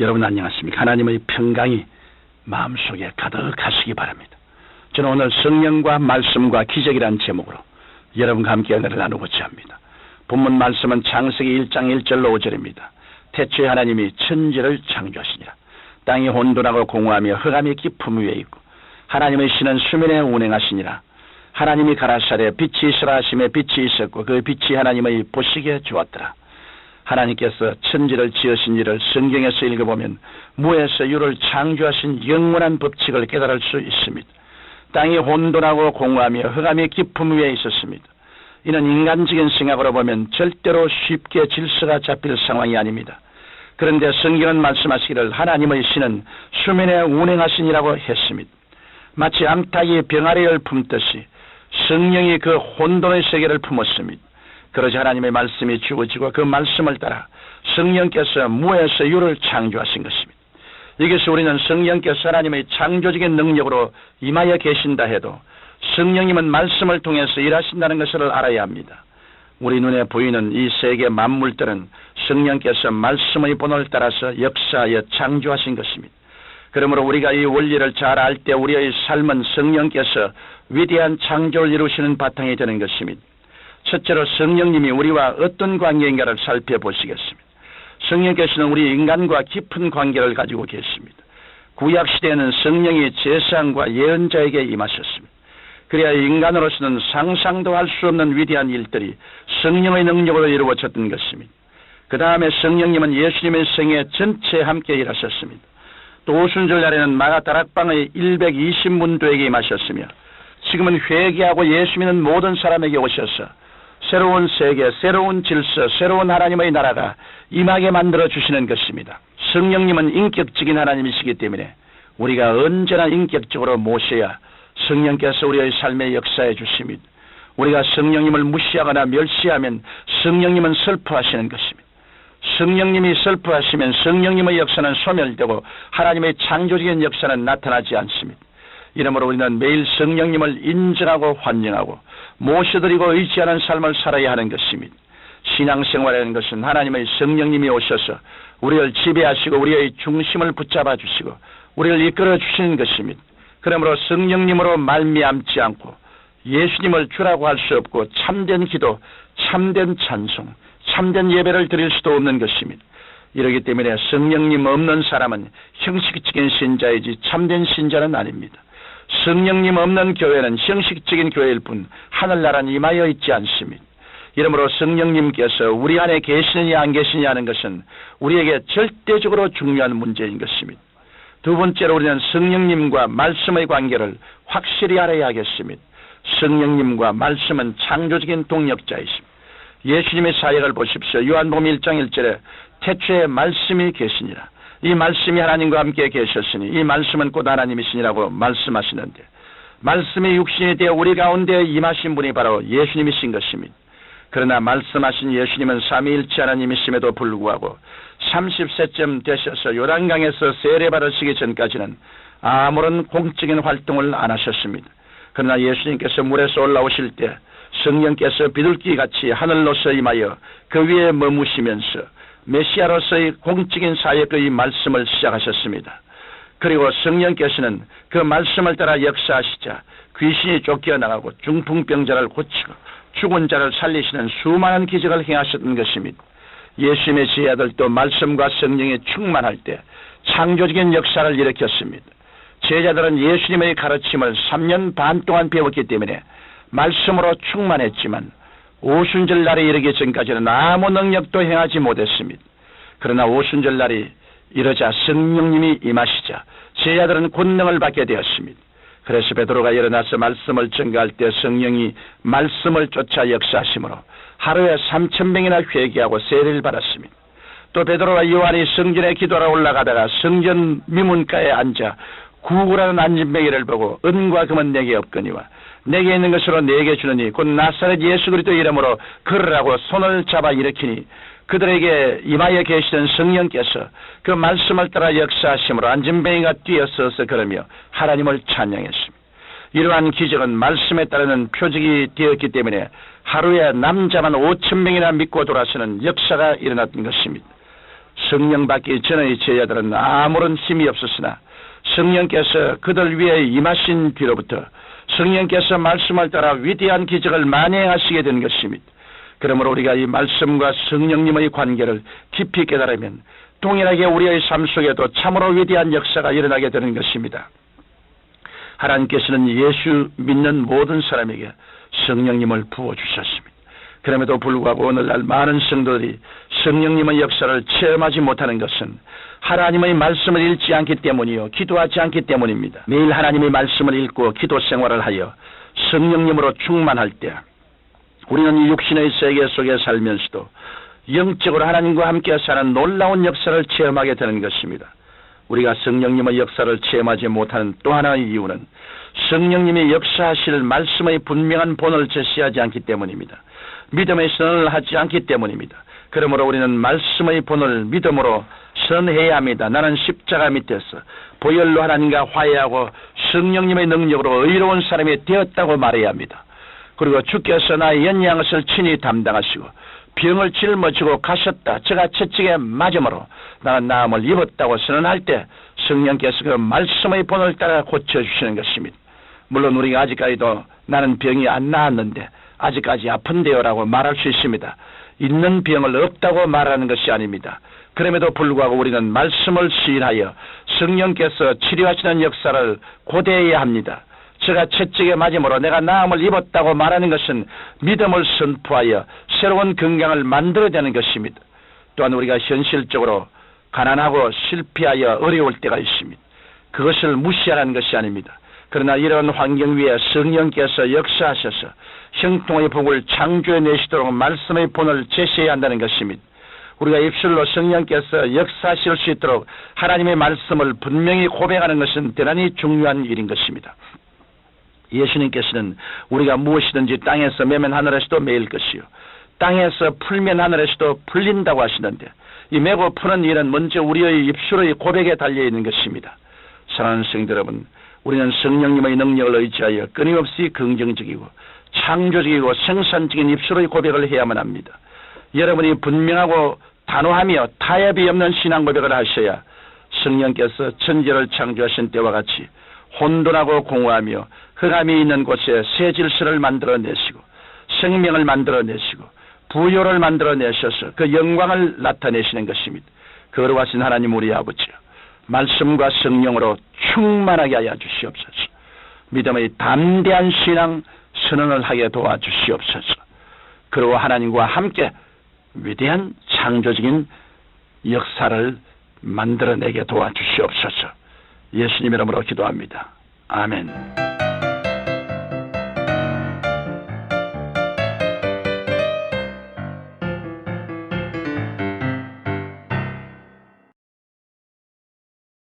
여러분 안녕하십니까? 하나님의 평강이 마음속에 가득하시기 바랍니다. 저는 오늘 성령과 말씀과 기적이라는 제목으로 여러분과 함께 은혜를 나누고자 합니다. 본문 말씀은 창세기 1장 1절로 5절입니다. 태초에 하나님이 천지를 창조하시니라. 땅이 혼돈하고 공허하며 흑암이 깊음 위에 있고 하나님의 신은 수면에 운행하시니라. 하나님이 가라사대 빛이 있으라 하심에 빛이 있었고 그 빛이 하나님의 보시기에 좋았더라. 하나님께서 천지를 지으신 일을 성경에서 읽어보면 무에서 유를 창조하신 영원한 법칙을 깨달을 수 있습니다. 땅이 혼돈하고 공허하며 흑암이 깊음 위에 있었습니다. 이는 인간적인 생각으로 보면 절대로 쉽게 질서가 잡힐 상황이 아닙니다. 그런데 성경은 말씀하시기를 하나님의 신은 수면에 운행하시니라고 했습니다. 마치 암탉이 병아리를 품듯이 성령이 그 혼돈의 세계를 품었습니다. 그러자 하나님의 말씀이 주어지고 그 말씀을 따라 성령께서 무에서 유를 창조하신 것입니다. 여기서 우리는 성령께서 하나님의 창조적인 능력으로 임하여 계신다 해도 성령님은 말씀을 통해서 일하신다는 것을 알아야 합니다. 우리 눈에 보이는 이 세계 만물들은 성령께서 말씀의 본을 따라서 역사하여 창조하신 것입니다. 그러므로 우리가 이 원리를 잘 알 때 우리의 삶은 성령께서 위대한 창조를 이루시는 바탕이 되는 것입니다. 첫째로 성령님이 우리와 어떤 관계인가를 살펴보시겠습니다. 성령께서는 우리 인간과 깊은 관계를 가지고 계십니다. 구약 시대에는 성령이 제사장과 예언자에게 임하셨습니다. 그래야 인간으로서는 상상도 할 수 없는 위대한 일들이 성령의 능력으로 이루어졌던 것입니다. 그 다음에 성령님은 예수님의 생애 전체 함께 일하셨습니다. 또 오순절 날에는 마가 다락방의 120문도에게 임하셨으며 지금은 회개하고 예수 믿는 모든 사람에게 오셔서 새로운 세계, 새로운 질서, 새로운 하나님의 나라가 임하게 만들어 주시는 것입니다. 성령님은 인격적인 하나님이시기 때문에 우리가 언제나 인격적으로 모셔야 성령께서 우리의 삶에 역사해 주십니다. 우리가 성령님을 무시하거나 멸시하면 성령님은 슬퍼하시는 것입니다. 성령님이 슬퍼하시면 성령님의 역사는 소멸되고 하나님의 창조적인 역사는 나타나지 않습니다. 이러므로 우리는 매일 성령님을 인정하고 환영하고 모셔드리고 의지하는 삶을 살아야 하는 것입니다. 신앙생활이라는 것은 하나님의 성령님이 오셔서 우리를 지배하시고 우리의 중심을 붙잡아 주시고 우리를 이끌어 주시는 것입니다. 그러므로 성령님으로 말미암지 않고 예수님을 주라고 할 수 없고 참된 기도, 참된 찬송, 참된 예배를 드릴 수도 없는 것입니다. 이러기 때문에 성령님 없는 사람은 형식적인 신자이지 참된 신자는 아닙니다. 성령님 없는 교회는 형식적인 교회일 뿐 하늘나라는 임하여 있지 않습니다. 이러므로 성령님께서 우리 안에 계시느냐 안 계시느냐 하는 것은 우리에게 절대적으로 중요한 문제인 것입니다. 두 번째로 우리는 성령님과 말씀의 관계를 확실히 알아야 하겠습니다. 성령님과 말씀은 창조적인 동력자이십니다. 예수님의 사역을 보십시오. 요한복음 1장 1절에 태초에 말씀이 계시니라. 이 말씀이 하나님과 함께 계셨으니 이 말씀은 곧 하나님이시니라고 말씀하시는데 말씀이 육신이 되어 우리 가운데 임하신 분이 바로 예수님이신 것입니다. 그러나 말씀하신 예수님은 삼위일체 하나님이심에도 불구하고 30세쯤 되셔서 요단강에서 세례 받으시기 전까지는 아무런 공적인 활동을 안 하셨습니다. 그러나 예수님께서 물에서 올라오실 때 성령께서 비둘기 같이 하늘로서 임하여 그 위에 머무시면서 메시아로서의 공적인 사역의 말씀을 시작하셨습니다. 그리고 성령께서는 그 말씀을 따라 역사하시자 귀신이 쫓겨나가고 중풍병자를 고치고 죽은 자를 살리시는 수많은 기적을 행하셨던 것입니다. 예수님의 제자들도 말씀과 성령에 충만할 때 창조적인 역사를 일으켰습니다. 제자들은 예수님의 가르침을 3년 반 동안 배웠기 때문에 말씀으로 충만했지만 오순절 날에 이르기 전까지는 아무 능력도 행하지 못했습니다. 그러나 오순절 날이 이러자 성령님이 임하시자 제자들은 권능을 받게 되었습니다. 그래서 베드로가 일어나서 말씀을 증가할 때 성령이 말씀을 쫓아 역사하심으로 하루에 3천 명이나 회개하고 세례를 받았습니다. 또 베드로와 요한이 성전에 기도하러 올라가다가 성전 미문가에 앉아 구구라는 안진뱅이를 보고 은과 금은 내게 없거니와 내게 있는 것으로 내게 주느니 곧 나사렛 예수 그리스도 이름으로 걸으라고 손을 잡아 일으키니 그들에게 임하여 계시던 성령께서 그 말씀을 따라 역사하심으로 안진뱅이가 뛰어서서 걸으며 하나님을 찬양했습니다. 이러한 기적은 말씀에 따르는 표적이 되었기 때문에 하루에 남자만 5천 명이나 믿고 돌아서는 역사가 일어났던 것입니다. 성령 받기 전의 제자들은 아무런 힘이 없었으나 성령께서 그들 위에 임하신 뒤로부터 성령께서 말씀을 따라 위대한 기적을 만행하시게 된 것입니다. 그러므로 우리가 이 말씀과 성령님의 관계를 깊이 깨달으면 동일하게 우리의 삶 속에도 참으로 위대한 역사가 일어나게 되는 것입니다. 하나님께서는 예수 믿는 모든 사람에게 성령님을 부어주셨습니다. 그럼에도 불구하고 오늘날 많은 성도들이 성령님의 역사를 체험하지 못하는 것은 하나님의 말씀을 읽지 않기 때문이요. 기도하지 않기 때문입니다. 매일 하나님의 말씀을 읽고 기도 생활을 하여 성령님으로 충만할 때 우리는 이 육신의 세계 속에 살면서도 영적으로 하나님과 함께 사는 놀라운 역사를 체험하게 되는 것입니다. 우리가 성령님의 역사를 체험하지 못하는 또 하나의 이유는 성령님이 역사하실 말씀의 분명한 본을 제시하지 않기 때문입니다. 믿음의 선언을 하지 않기 때문입니다. 그러므로 우리는 말씀의 본을 믿음으로 선해야 합니다. 나는 십자가 밑에서 보혈로 하나님과 화해하고 성령님의 능력으로 의로운 사람이 되었다고 말해야 합니다. 그리고 주께서 나의 연양을 친히 담당하시고 병을 짊어지고 가셨다. 제가 채찍에 맞음으로 나는 나음을 입었다고 선언할 때 성령께서 그 말씀의 본을 따라 고쳐주시는 것입니다. 물론 우리가 아직까지도 나는 병이 안 나았는데 아직까지 아픈데요 라고 말할 수 있습니다. 있는 병을 없다고 말하는 것이 아닙니다. 그럼에도 불구하고 우리는 말씀을 시인하여 성령께서 치료하시는 역사를 고대해야 합니다. 제가 채찍에 맞음으로 내가 나음을 입었다고 말하는 것은 믿음을 선포하여 새로운 건강을 만들어내는 것입니다. 또한 우리가 현실적으로 가난하고 실패하여 어려울 때가 있습니다. 그것을 무시하라는 것이 아닙니다. 그러나 이런 환경 위에 성령께서 역사하셔서 형통의 복을 창조해 내시도록 말씀의 본을 제시해야 한다는 것입니다. 우리가 입술로 성령께서 역사하실 수 있도록 하나님의 말씀을 분명히 고백하는 것은 대단히 중요한 일인 것입니다. 예수님께서는 우리가 무엇이든지 땅에서 매면 하늘에서도 매일 것이요. 땅에서 풀면 하늘에서도 풀린다고 하시는데 이 매고 푸는 일은 먼저 우리의 입술의 고백에 달려 있는 것입니다. 사랑하는 성도 여러분, 우리는 성령님의 능력을 의지하여 끊임없이 긍정적이고 창조적이고 생산적인 입술의 고백을 해야만 합니다. 여러분이 분명하고 단호하며 타협이 없는 신앙 고백을 하셔야 성령께서 천지를 창조하신 때와 같이 혼돈하고 공허하며 흑암이 있는 곳에 새 질서를 만들어내시고 생명을 만들어내시고 부여를 만들어내셔서 그 영광을 나타내시는 것입니다. 거룩하신 하나님 우리 아버지요. 말씀과 성령으로 충만하게 하여 주시옵소서. 믿음의 담대한 신앙 선언을 하게 도와주시옵소서. 그리고 하나님과 함께 위대한 창조적인 역사를 만들어내게 도와주시옵소서. 예수님 이름으로 기도합니다. 아멘.